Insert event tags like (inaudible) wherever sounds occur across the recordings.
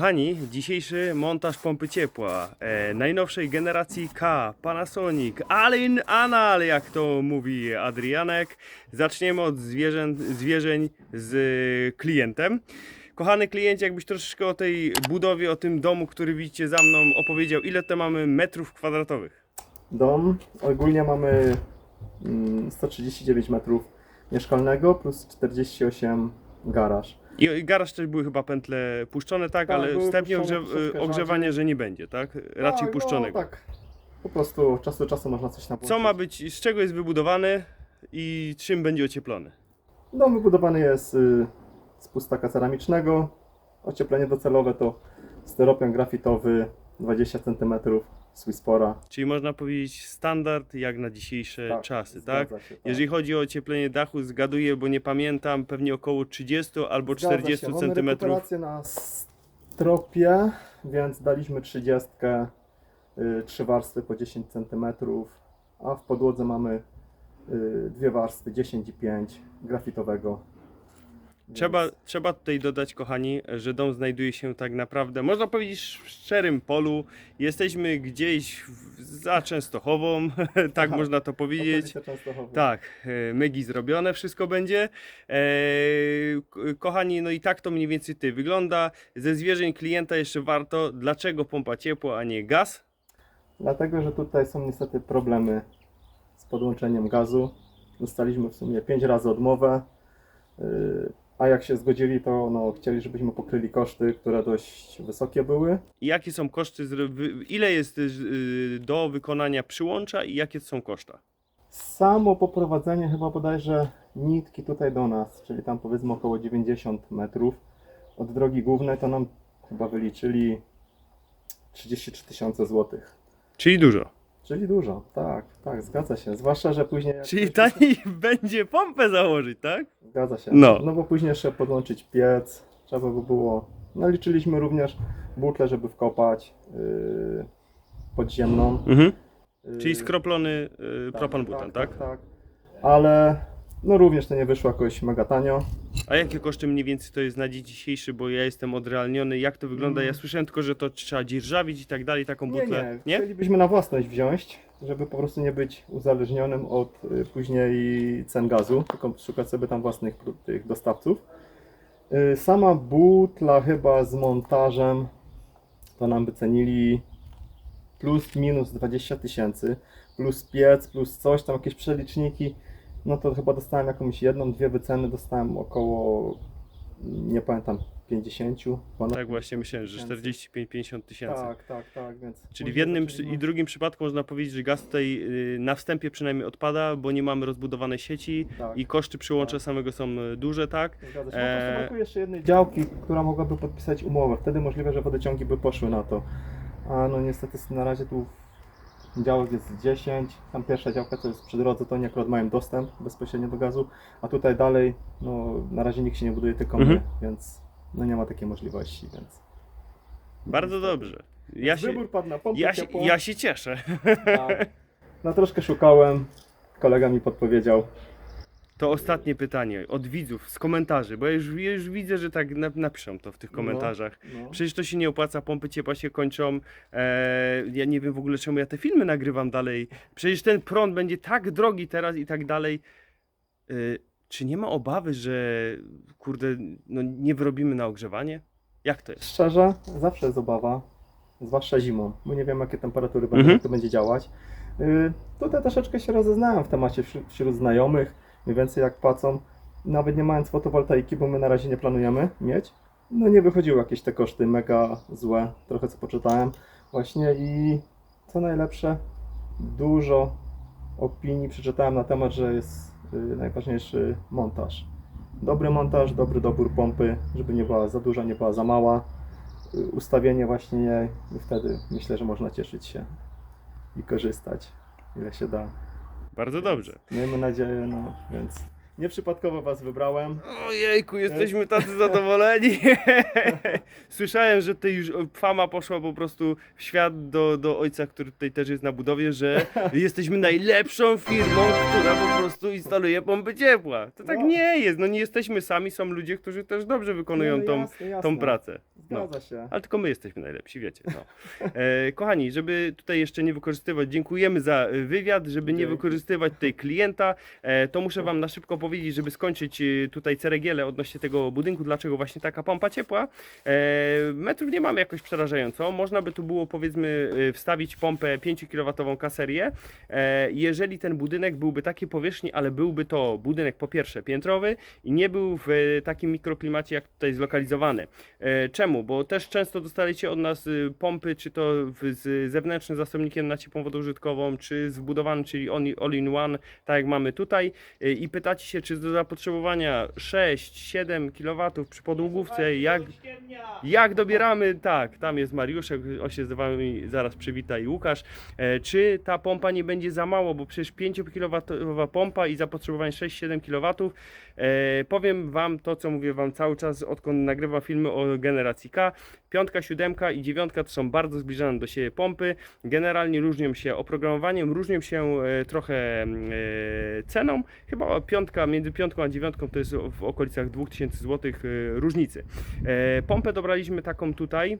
Kochani, dzisiejszy montaż pompy ciepła e, najnowszej generacji K, Panasonic, Alin Anal, jak to mówi Adrianek. Zaczniemy od zwierzeń z klientem. Kochany kliencie, jakbyś troszeczkę o tej budowie, o tym domu, który widzicie za mną opowiedział, ile to mamy metrów kwadratowych? Dom ogólnie mamy mm, 139 metrów mieszkalnego plus 48 garaż. I garaż też były chyba pętle puszczone, tak, Tak, ale były wstępnie puszczone ogrze- troszeczkę ogrzewanie, że nie będzie, tak? Raczej Tak, puszczonego. No, tak. Po prostu od czasu do czasu można coś napłynąć. Co ma być, z czego jest wybudowany i czym będzie ocieplony? Dom wybudowany jest y, z pustaka ceramicznego. Ocieplenie docelowe to styropian grafitowy 20 cm Swisspora. Czyli można powiedzieć standard jak na dzisiejsze Tak, czasy, zgadza tak? się, tak. Jeżeli chodzi o ocieplenie dachu, zgaduję, bo nie pamiętam, pewnie około 30 albo Zgadza 40 się. Mamy cm. rekuperację na stropie, więc daliśmy 30, y, trzy warstwy po 10 cm, a w podłodze mamy y, dwie warstwy 10 i 5 grafitowego. Trzeba, trzeba tutaj dodać, kochani, że dom znajduje się tak naprawdę, można powiedzieć, w szczerym polu. Jesteśmy gdzieś w, za Częstochową, (laughs) tak Aha, można to powiedzieć. Tak, e, mygi zrobione, wszystko będzie. E, ko- kochani, no i tak to mniej więcej ty wygląda. Ze zwierzeń klienta jeszcze warto, dlaczego pompa ciepła, a nie gaz? Dlatego, że tutaj są niestety problemy z podłączeniem gazu. Dostaliśmy w sumie 5 razy odmowę, y, a jak się zgodzili, to no, chcieli, żebyśmy pokryli koszty, które dość wysokie były. I jakie są koszty, wy- ile jest y, do wykonania przyłącza i jakie są koszta? Samo poprowadzenie chyba bodajże nitki tutaj do nas, czyli tam powiedzmy około 90 metrów od drogi głównej, to nam chyba wyliczyli 33 tysiące złotych. Czyli dużo. Czyli dużo, tak, tak, zgadza się. Zwłaszcza, że później. jak Czyli ktoś- taniej (laughs) będzie pompę założyć, tak? Zgadza się. No. No bo później jeszcze podłączyć piec, trzeba by było. No liczyliśmy również butlę, żeby wkopać yy, podziemną. Mhm. Czyli skroplony y, tak, propan butan, tak, tak, tak. Ale no również to nie wyszło jakoś mega tanio. A jakie koszty mniej więcej to jest na dzień dzisiejszy, bo ja jestem odrealniony, jak to wygląda? Ja Mm. słyszałem tylko, że to trzeba dzierżawić i tak dalej, taką Nie, butlę. nie, chcielibyśmy na własność wziąć, żeby po prostu nie być uzależnionym od y, później cen gazu, tylko szukać sobie tam własnych tych dostawców. Y, sama butla chyba z montażem to nam wycenili plus minus 20 tysięcy, plus piec, plus coś, tam jakieś przeliczniki, no to chyba dostałem jakąś jedną, dwie wyceny, dostałem około, nie pamiętam, 50, ponad Tak właśnie myślałem, że tysięcy. 45-50 tysięcy. Tak, tak, tak, więc... Czyli w jednym przy- i drugim przypadku można powiedzieć, że gaz tutaj y, na wstępie przynajmniej odpada, bo nie mamy rozbudowanej sieci Tak. i koszty przyłącza Tak. samego są y, duże, tak? Zgadza się. Eee. Eee... brakuje jeszcze jednej działki, która mogłaby podpisać umowę. Wtedy możliwe, że wodociągi by poszły na to. A no niestety na razie tu działek jest 10. Tam pierwsza działka, co jest przy drodze, to oni akurat mają dostęp bezpośrednio do gazu. A tutaj dalej, no na razie nikt się nie buduje, tylko Mhm. my, więc no nie ma takiej możliwości, więc... Bardzo dobrze. Ja się, Wybór padł na pompę ja się, ja się cieszę. Tak. No troszkę szukałem, kolega mi podpowiedział. To ostatnie pytanie od widzów z komentarzy, bo ja już, ja już widzę, że tak na- napiszą to w tych No. komentarzach. No. Przecież to się nie opłaca, pompy ciepła się kończą. E, ja nie wiem w ogóle czemu ja te filmy nagrywam dalej. Przecież ten prąd będzie tak drogi teraz i tak dalej. E, czy nie ma obawy, że kurde, no nie wyrobimy na ogrzewanie? Jak to jest? Szczerze, zawsze jest obawa, zwłaszcza zimą, bo nie wiem jakie temperatury będą, Mhm. jak to będzie działać. Yy, tutaj troszeczkę się rozeznałem w temacie wśród, wśród znajomych, więcej jak płacą, nawet nie mając fotowoltaiki, bo my na razie nie planujemy mieć. No nie wychodziły jakieś te koszty mega złe, trochę co poczytałem właśnie i co najlepsze, dużo opinii przeczytałem na temat, że jest yy, najważniejszy montaż. Dobry montaż, dobry dobór pompy, żeby nie była za duża, nie była za mała. Y, Ustawienie właśnie wtedy myślę, że można cieszyć się i korzystać ile się da. Bardzo dobrze. Miejmy nadzieję, no więc Nieprzypadkowo Was wybrałem. Ojejku, jesteśmy tacy (laughs) zadowoleni. (laughs) Słyszałem, że tutaj już fama poszła po prostu w świat do, do ojca, który tutaj też jest na budowie, że (laughs) jesteśmy najlepszą firmą, która po prostu instaluje pompy ciepła. To tak No. nie jest, no nie jesteśmy sami, są ludzie, którzy też dobrze wykonują No, tą, jasne, jasne. tą pracę. No. Zgadza się. Ale tylko my jesteśmy najlepsi, wiecie. No. E, kochani, żeby tutaj jeszcze nie wykorzystywać, dziękujemy za e, wywiad, żeby nie Dzięki. wykorzystywać tutaj klienta, e, to muszę Wam na szybko powiedzieć, żeby skończyć e, tutaj ceregielę odnośnie tego budynku, dlaczego właśnie taka pompa ciepła. E, metrów nie mamy jakoś przerażająco, można by tu było powiedzmy e, wstawić pompę 5 kW kaserię, e, jeżeli ten budynek byłby takiej powierzchni, ale byłby to budynek po pierwsze piętrowy i nie był w e, takim mikroklimacie jak tutaj zlokalizowany. Czemu? Bo też często dostaliście od nas y, pompy, czy to z zewnętrznym zasobnikiem na ciepłą wodę użytkową, czy zbudowany, czyli on- all-in-one, tak jak mamy tutaj. Y, I pytacie się, czy do zapotrzebowania 6-7 kW przy podłogówce, jak, jak dobieramy? Tak, tam jest Mariuszek, on się z Wami zaraz przywita i Łukasz. E, Czy ta pompa nie będzie za mało, bo przecież 5 kW pompa i zapotrzebowanie 6-7 kW. E, powiem Wam to, co mówię Wam cały czas, odkąd nagrywam filmy o generacji K. Piątka, siódemka i dziewiątka to są bardzo zbliżone do siebie pompy. Generalnie różnią się oprogramowaniem, różnią się e, trochę mm, e, ceną. Chyba piątka, między piątką a dziewiątką to jest w okolicach 2000 zł e, różnicy. Pompę dobraliśmy taką tutaj.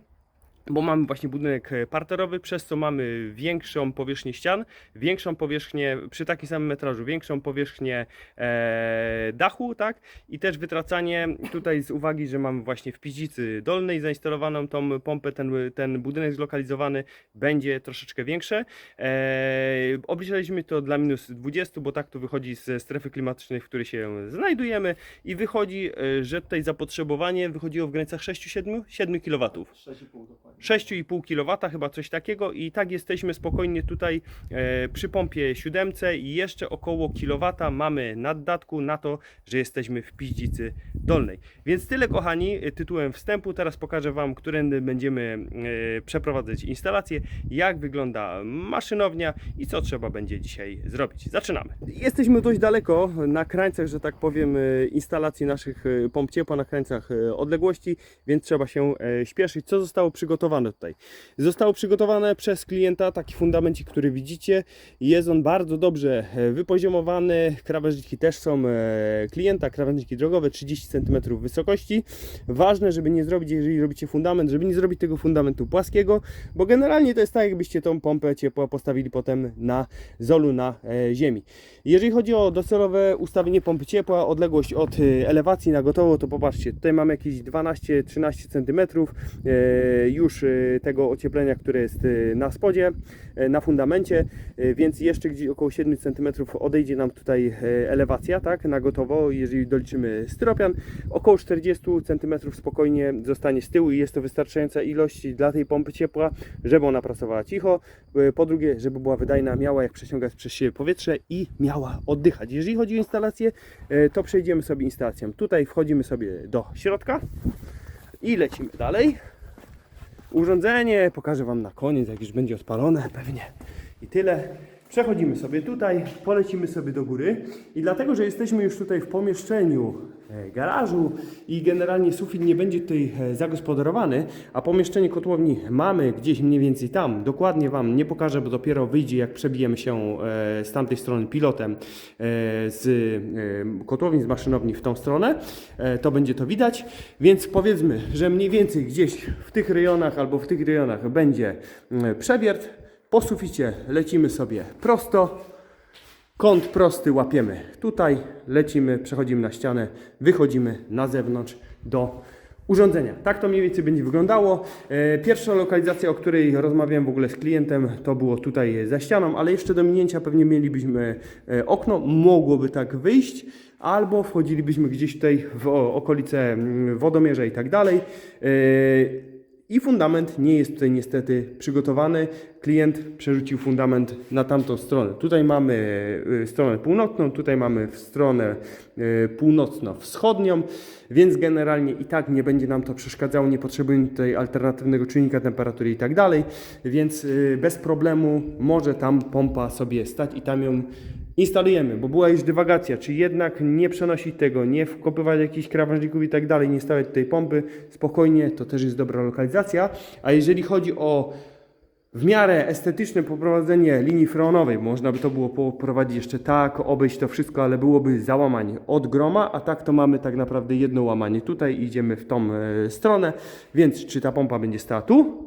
Bo mamy właśnie budynek e, parterowy, przez co mamy większą powierzchnię ścian, większą powierzchnię, przy takim samym metrażu, większą powierzchnię e, dachu, tak? I też wytracanie tutaj z uwagi, że mamy właśnie w Piździcy Dolnej zainstalowaną tą pompę, ten, ten budynek zlokalizowany będzie troszeczkę większe. E, obliczaliśmy to dla minus 20, bo tak to wychodzi ze strefy klimatycznej, w której się znajdujemy i wychodzi, e, że tutaj zapotrzebowanie wychodziło w granicach 6-7 7 kW. 6,5 dokładnie. 6,5 kW, chyba coś takiego i tak jesteśmy spokojnie tutaj e, przy pompie siódemce i jeszcze około kilowata mamy naddatku na to, że jesteśmy w Piździcy Dolnej. Więc tyle kochani, e, tytułem wstępu, teraz pokażę Wam, którędy będziemy e, przeprowadzać instalację, jak wygląda maszynownia i co trzeba będzie dzisiaj zrobić. Zaczynamy. Jesteśmy dość daleko na krańcach, że tak powiem, instalacji naszych pomp ciepła, na krańcach odległości, więc trzeba się śpieszyć. Co zostało przygotowane tutaj? Zostało przygotowane przez klienta taki fundamencik, który widzicie. Jest on bardzo dobrze e, wypoziomowany. Krawężniki też są e, klienta, krawężniki drogowe 30 cm wysokości. Ważne, żeby nie zrobić, jeżeli robicie fundament, żeby nie zrobić tego fundamentu płaskiego, bo generalnie to jest tak, jakbyście tą pompę ciepła postawili potem na zolu na e, ziemi. Jeżeli chodzi o docelowe ustawienie pompy ciepła, odległość od elewacji na gotowo, to popatrzcie, tutaj mamy jakieś 12-13 cm e, już e, tego ocieplenia, które jest e, na spodzie, e, na fundamencie, więc jeszcze gdzieś około 7 cm odejdzie nam tutaj elewacja, tak, na gotowo, jeżeli doliczymy styropian. Około 40 cm spokojnie zostanie z tyłu i jest to wystarczająca ilość dla tej pompy ciepła, żeby ona pracowała cicho, po drugie, żeby była wydajna, miała jak przeciągać przez siebie powietrze i miała oddychać. Jeżeli chodzi o instalację, to przejdziemy sobie instalacją. Tutaj wchodzimy sobie do środka i lecimy dalej. Urządzenie pokażę Wam na koniec, jak już będzie odpalone pewnie i tyle. Przechodzimy sobie tutaj, polecimy sobie do góry i dlatego, że jesteśmy już tutaj w pomieszczeniu e, garażu i generalnie sufit nie będzie tutaj e, zagospodarowany, a pomieszczenie kotłowni mamy gdzieś mniej więcej tam. Dokładnie Wam nie pokażę, bo dopiero wyjdzie jak przebijemy się e, z tamtej strony pilotem z kotłowni, z maszynowni w tą stronę. To będzie to widać, więc powiedzmy, że mniej więcej gdzieś w tych rejonach albo w tych rejonach będzie mm, przewiert. Po suficie lecimy sobie prosto. Kąt prosty łapiemy tutaj, lecimy, przechodzimy na ścianę, wychodzimy na zewnątrz do urządzenia. Tak to mniej więcej będzie wyglądało. E, Pierwsza lokalizacja, o której rozmawiałem w ogóle z klientem, to było tutaj za ścianą, ale jeszcze do minięcia pewnie mielibyśmy e, okno, mogłoby tak wyjść, albo wchodzilibyśmy gdzieś tutaj w okolice mm, wodomierza i tak dalej. I fundament nie jest tutaj niestety przygotowany. Klient przerzucił fundament na tamtą stronę. Tutaj mamy y, stronę północną, tutaj mamy stronę y, północno-wschodnią, więc generalnie i tak nie będzie nam to przeszkadzało. Nie potrzebujemy tutaj alternatywnego czynnika temperatury i tak dalej, więc y, bez problemu może tam pompa sobie stać i tam ją instalujemy, bo była już dywagacja, czy jednak nie przenosić tego, nie wkopywać jakichś krawężników i tak dalej, nie stawiać tej pompy, spokojnie, to też jest dobra lokalizacja. A jeżeli chodzi o w miarę estetyczne poprowadzenie linii freonowej, można by to było poprowadzić jeszcze tak, obejść to wszystko, ale byłoby załamanie od groma, a tak to mamy tak naprawdę jedno łamanie. Tutaj, idziemy w tą e, stronę, więc czy ta pompa będzie stała tu,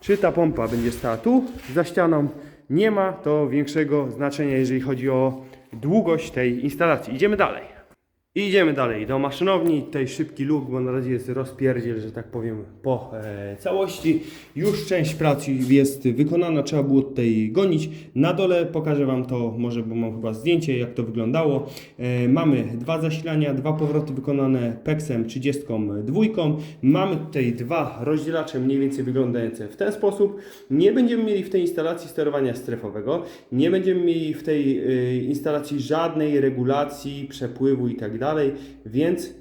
czy ta pompa będzie stała tu, za ścianą, nie ma to większego znaczenia, jeżeli chodzi o długość tej instalacji. Idziemy dalej. I idziemy dalej do maszynowni. Tutaj szybki luk, bo na razie jest rozpierdziel, że tak powiem, po e, całości. Już część pracy jest wykonana, trzeba było tutaj gonić. Na dole pokażę Wam to, może, bo mam chyba zdjęcie, jak to wyglądało. E, mamy dwa zasilania, dwa powroty wykonane PEX-em 32. Mamy tutaj dwa rozdzielacze, mniej więcej wyglądające w ten sposób. Nie będziemy mieli w tej instalacji sterowania strefowego, nie będziemy mieli w tej e, instalacji żadnej regulacji przepływu i tak dalej, więc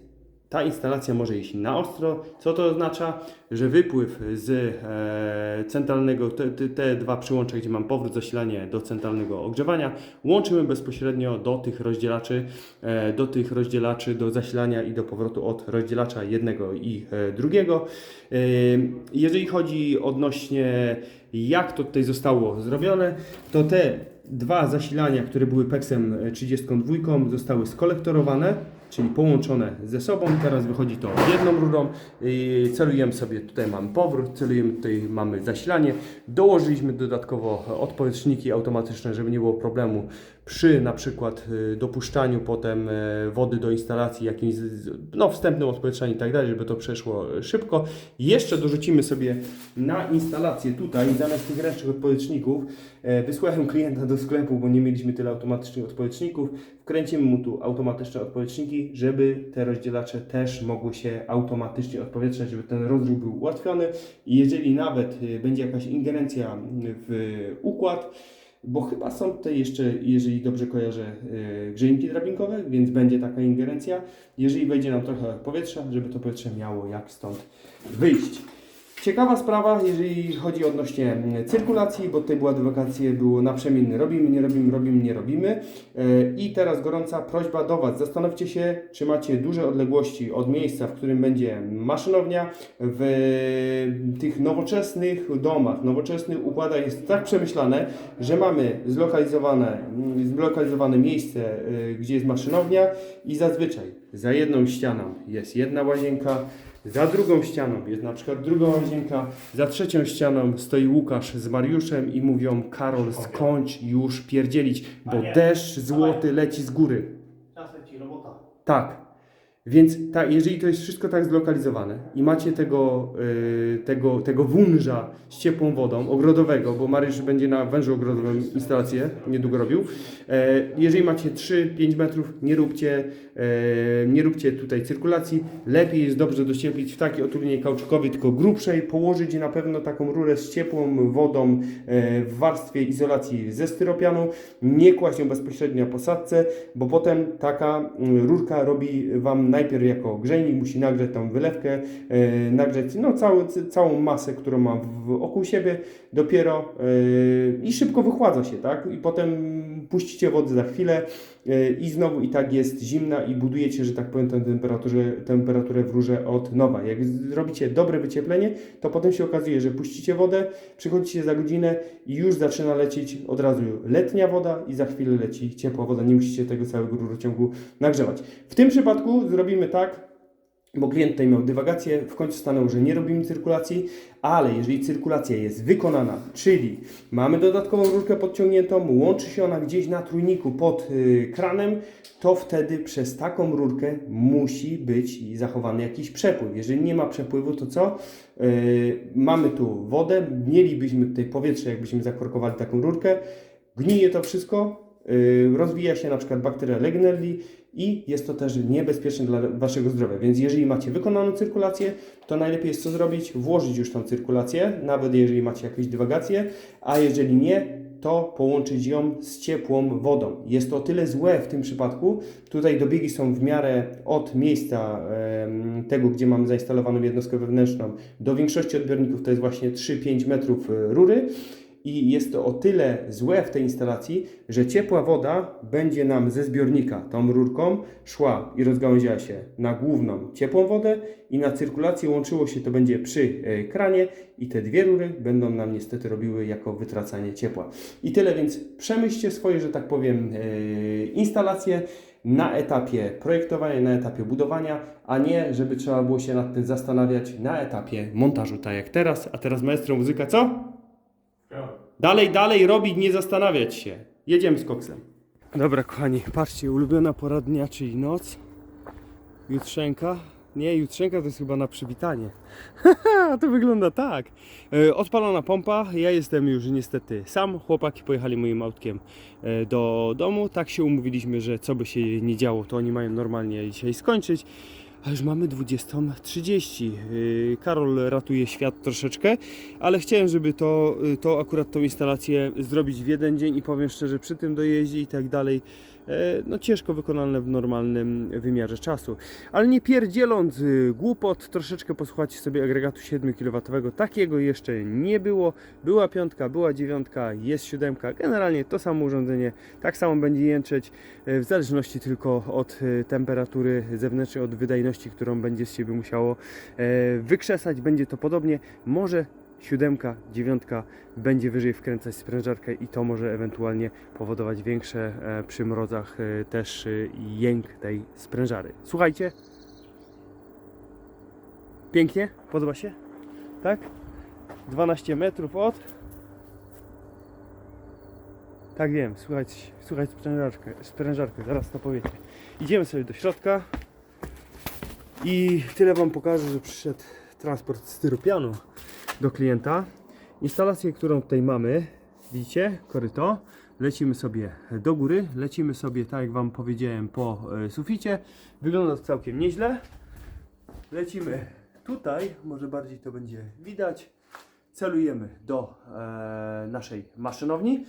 ta instalacja może iść na ostro. Co to oznacza? Że wypływ z e, centralnego, te, te, dwa przyłącza, gdzie mam powrót zasilanie do centralnego ogrzewania, łączymy bezpośrednio do tych rozdzielaczy, e, do tych rozdzielaczy do zasilania i do powrotu od rozdzielacza jednego i e, drugiego. E, jeżeli chodzi odnośnie jak to tutaj zostało zrobione, to te dwa zasilania, które były PEX-em 32 zostały skolektorowane, czyli połączone ze sobą. Teraz wychodzi to jedną rurą. Celujemy sobie, tutaj mamy powrót, celujemy, tutaj mamy zasilanie. Dołożyliśmy dodatkowo odpowietrzniki automatyczne, żeby nie było problemu przy na przykład yy, dopuszczaniu potem yy, wody do instalacji, jakimś no, wstępnym odpowietrzeniu i tak dalej, żeby to przeszło szybko. Jeszcze dorzucimy sobie na instalację tutaj, zamiast tych ręcznych odpowietrzników, e, wysłałem klienta do sklepu, bo nie mieliśmy tyle automatycznych odpowietrzników. Wkręcimy mu tu automatyczne odpowietrzniki, żeby te rozdzielacze też mogły się automatycznie odpowietrzać, żeby ten rozruch był ułatwiony. I jeżeli nawet e, będzie jakaś ingerencja w układ, bo chyba są tutaj jeszcze, jeżeli dobrze kojarzę, e, grzejniki drabinkowe, więc będzie taka ingerencja. Jeżeli wejdzie nam trochę powietrza, żeby to powietrze miało jak stąd wyjść. Ciekawa sprawa, jeżeli chodzi odnośnie mm, cyrkulacji, bo tutaj była dywagacja, było naprzemienny robimy, nie robimy, robimy, nie robimy. E, I teraz gorąca prośba do Was. Zastanówcie się, czy macie duże odległości od miejsca, w którym będzie maszynownia. W tych nowoczesnych domach, nowoczesnych układach jest tak przemyślane, że mamy zlokalizowane, mm, zlokalizowane miejsce, y, gdzie jest maszynownia i zazwyczaj za jedną ścianą jest jedna łazienka, za drugą ścianą jest na przykład druga łazienka, za trzecią ścianą stoi Łukasz z Mariuszem i mówią Karol skończ już pierdzielić, bo Panie, deszcz złoty leci z góry. Czasem ci robota. Tak. Więc ta, jeżeli to jest wszystko tak zlokalizowane i macie tego, y, tego, tego wunża z ciepłą wodą, ogrodowego, bo Mariusz będzie na wężu ogrodowym instalację niedługo robił. E, jeżeli macie 3-5 metrów, nie róbcie, nie róbcie tutaj cyrkulacji. Lepiej jest dobrze docieplić w takiej otulinie kauczkowej, tylko grubszej, położyć na pewno taką rurę z ciepłą wodą e, w warstwie izolacji ze styropianu, nie kłaść ją bezpośrednio na posadce, bo potem taka mm, rurka robi Wam najpierw jako grzejnik, musi nagrzeć tą wylewkę, e, nagrzeć no, cały, c- całą masę, którą ma wokół siebie, dopiero e, i szybko wychładza się, tak? I potem puścicie wodę za chwilę e, i znowu i tak jest zimna i budujecie, że tak powiem, tę temperaturę, temperaturę w rurze od nowa. Jak zrobicie dobre wycieplenie, to potem się okazuje, że puścicie wodę, przychodzicie za godzinę i już zaczyna lecieć od razu letnia woda i za chwilę leci ciepła woda. Nie musicie tego całego rurociągu nagrzewać. W tym przypadku zrobimy tak, bo klient tutaj miał dywagację, w końcu stanął, że nie robimy cyrkulacji, ale jeżeli cyrkulacja jest wykonana, czyli mamy dodatkową rurkę podciągniętą, łączy się ona gdzieś na trójniku pod y, kranem, to wtedy przez taką rurkę musi być zachowany jakiś przepływ. Jeżeli nie ma przepływu, to co? Y, mamy tu wodę, mielibyśmy tutaj powietrze, jakbyśmy zakorkowali taką rurkę, gnije to wszystko, y, rozwija się na przykład bakteria Legionelli i jest to też niebezpieczne dla Waszego zdrowia. Więc jeżeli macie wykonaną cyrkulację, to najlepiej jest co zrobić? Włożyć już tą cyrkulację, nawet jeżeli macie jakieś dywagacje, a jeżeli nie, to połączyć ją z ciepłą wodą. Jest to o tyle złe w tym przypadku. Tutaj dobiegi są w miarę od miejsca tego, gdzie mamy zainstalowaną jednostkę wewnętrzną, do większości odbiorników to jest właśnie 3-5 metrów e, rury. I jest to o tyle złe w tej instalacji, że ciepła woda będzie nam ze zbiornika tą rurką szła i rozgałęziała się na główną ciepłą wodę i na cyrkulację łączyło się to będzie przy e, kranie i te dwie rury będą nam niestety robiły jako wytracanie ciepła. I tyle, więc przemyślcie swoje, że tak powiem, e, instalacje na etapie projektowania, na etapie budowania, a nie, żeby trzeba było się nad tym zastanawiać na etapie montażu, tak jak teraz. A teraz maestro muzyka, co? Dalej, dalej robić, nie zastanawiać się. Jedziemy z koksem. Dobra, kochani, patrzcie, ulubiona pora dnia, czyli noc. Jutrzenka. Nie, jutrzenka to jest chyba na przywitanie. (laughs) To wygląda tak. E, odpalona pompa, ja jestem już niestety sam. Chłopaki pojechali moim autkiem e, do domu. Tak się umówiliśmy, że co by się nie działo, to oni mają normalnie dzisiaj skończyć. A już mamy 20.30. Yy, Karol ratuje świat troszeczkę, ale chciałem, żeby to, y, to akurat tą instalację zrobić w jeden dzień i powiem szczerze, przy tym dojeździe i tak dalej, no ciężko wykonalne w normalnym wymiarze czasu. Ale nie pierdzieląc y, głupot, troszeczkę posłuchajcie sobie agregatu 7 kW. Takiego jeszcze nie było. Była piątka, była dziewiątka, jest siódemka. Generalnie to samo urządzenie tak samo będzie jęczeć, e, w zależności tylko od e, temperatury zewnętrznej, od wydajności, którą będzie z siebie musiało e, wykrzesać. Będzie to podobnie. Może siódemka, dziewiątka będzie wyżej wkręcać sprężarkę i to może ewentualnie powodować większe e, przy mrozach e, też e, jęk tej sprężary. Słuchajcie. Pięknie? Podoba się? Tak? 12 metrów od. Tak wiem, słuchajcie, słuchaj sprężarkę, sprężarkę, zaraz to powiecie. Idziemy sobie do środka i tyle Wam pokażę, że przyszedł transport styropianu do klienta. Instalację, którą tutaj mamy, widzicie, koryto. Lecimy sobie do góry, lecimy sobie, tak jak Wam powiedziałem, po e, suficie. Wygląda to całkiem nieźle. Lecimy tutaj, może bardziej to będzie widać. Celujemy do e, naszej maszynowni.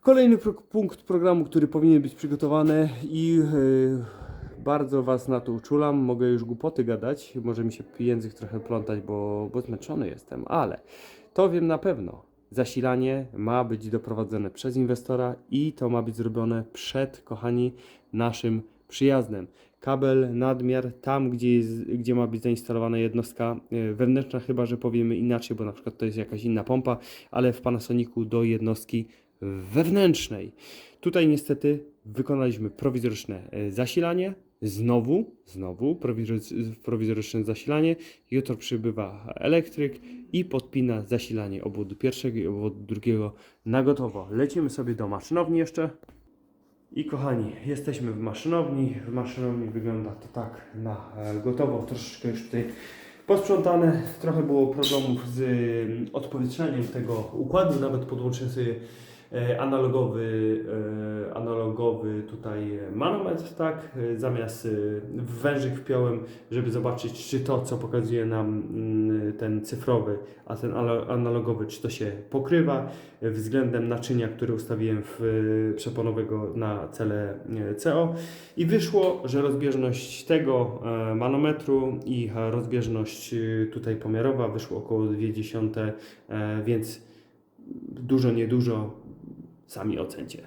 Kolejny pro punkt programu, który powinien być przygotowany i e, bardzo Was na to uczulam. Mogę już głupoty gadać, może mi się język trochę plątać, bo, bo zmęczony jestem, ale to wiem na pewno. Zasilanie ma być doprowadzone przez inwestora i to ma być zrobione przed, kochani, naszym przyjazdem. Kabel, nadmiar, tam gdzie, jest, gdzie ma być zainstalowana jednostka e, wewnętrzna, chyba że powiemy inaczej, bo na przykład to jest jakaś inna pompa, ale w Panasonicu do jednostki wewnętrznej. Tutaj niestety wykonaliśmy prowizoryczne e, zasilanie. Znowu, znowu prowizory- prowizoryczne zasilanie. Jutro przybywa elektryk i podpina zasilanie obwodu pierwszego i obwodu drugiego na gotowo. Lecimy sobie do maszynowni jeszcze. I kochani, jesteśmy w maszynowni. W maszynowni wygląda to tak na e, gotowo. Troszeczkę już tutaj posprzątane. Trochę było problemów z odpowietrzaniem tego układu. Nawet podłączyłem sobie analogowy, e, analogowy tutaj manometr, tak? E, Zamiast e, wężyk wpiąłem, żeby zobaczyć, czy to, co pokazuje nam mm, ten cyfrowy, a ten analogowy, czy to się pokrywa e, względem naczynia, które ustawiłem w e, przeponowego na cele e, CO. I wyszło, że rozbieżność tego e, manometru i e, rozbieżność e, tutaj pomiarowa wyszło około 0,2, e, więc dużo, niedużo, sami ocencie.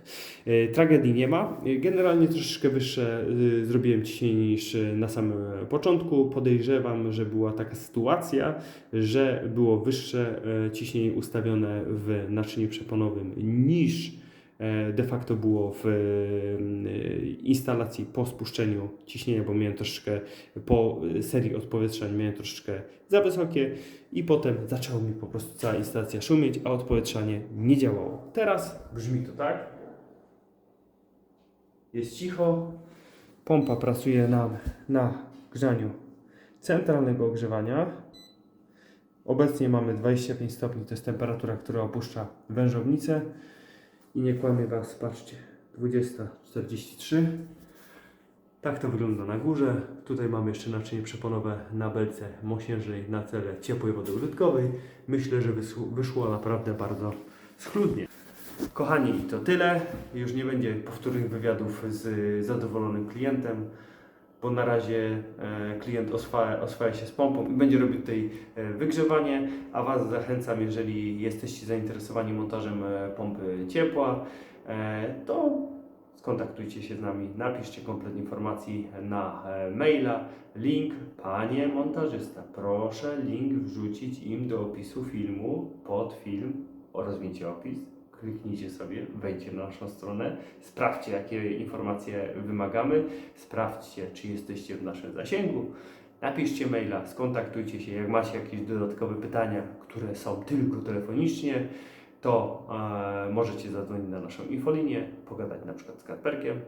E, Tragedii nie ma. E, Generalnie troszeczkę wyższe e, zrobiłem ciśnienie niż na samym początku. Podejrzewam, że była taka sytuacja, że było wyższe ciśnienie ustawione w naczyniu przeponowym niż de facto było w e, instalacji po spuszczeniu ciśnienia, bo miałem troszeczkę po e, serii odpowietrzeń miałem troszeczkę za wysokie i potem zaczęło mi po prostu cała instalacja szumieć, a odpowietrzanie nie działało. Teraz brzmi to tak. Jest cicho. Pompa pracuje nam na grzaniu centralnego ogrzewania. Obecnie mamy 25 stopni, to jest temperatura, która opuszcza wężownicę. I nie kłamię Was, patrzcie, 20.43. Tak to wygląda na górze. Tutaj mamy jeszcze naczynie przeponowe na belce mosiężnej na cele ciepłej wody użytkowej. Myślę, że wyszło naprawdę bardzo schludnie. Kochani, to tyle. Już nie będzie powtórnych wywiadów z zadowolonym klientem. Bo na razie e, klient oswaja, oswaja się z pompą i będzie robił tutaj e, wygrzewanie, a Was zachęcam, jeżeli jesteście zainteresowani montażem e, pompy ciepła, to skontaktujcie się z nami, napiszcie komplet informacji na maila, link, panie montażysta, proszę link wrzucić im do opisu filmu, pod film, rozwinięcie opis, kliknijcie sobie, wejdźcie na naszą stronę, sprawdźcie jakie informacje wymagamy, sprawdźcie czy jesteście w naszym zasięgu, napiszcie maila, skontaktujcie się, jak macie jakieś dodatkowe pytania, które są tylko telefonicznie, to e, możecie zadzwonić na naszą infolinię, pogadać na przykład z Kasperkiem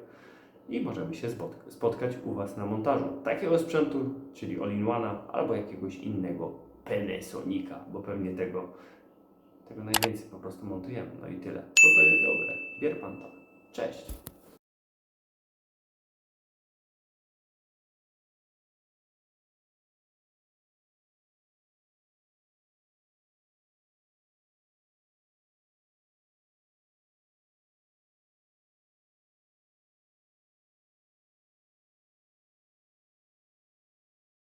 i możemy się spotk- spotkać u Was na montażu takiego sprzętu, czyli all-in-one'a albo jakiegoś innego Panasonica, bo pewnie tego, tego najwięcej po prostu montujemy. No i tyle. Bo to jest dobre. Bier Pan to. Cześć.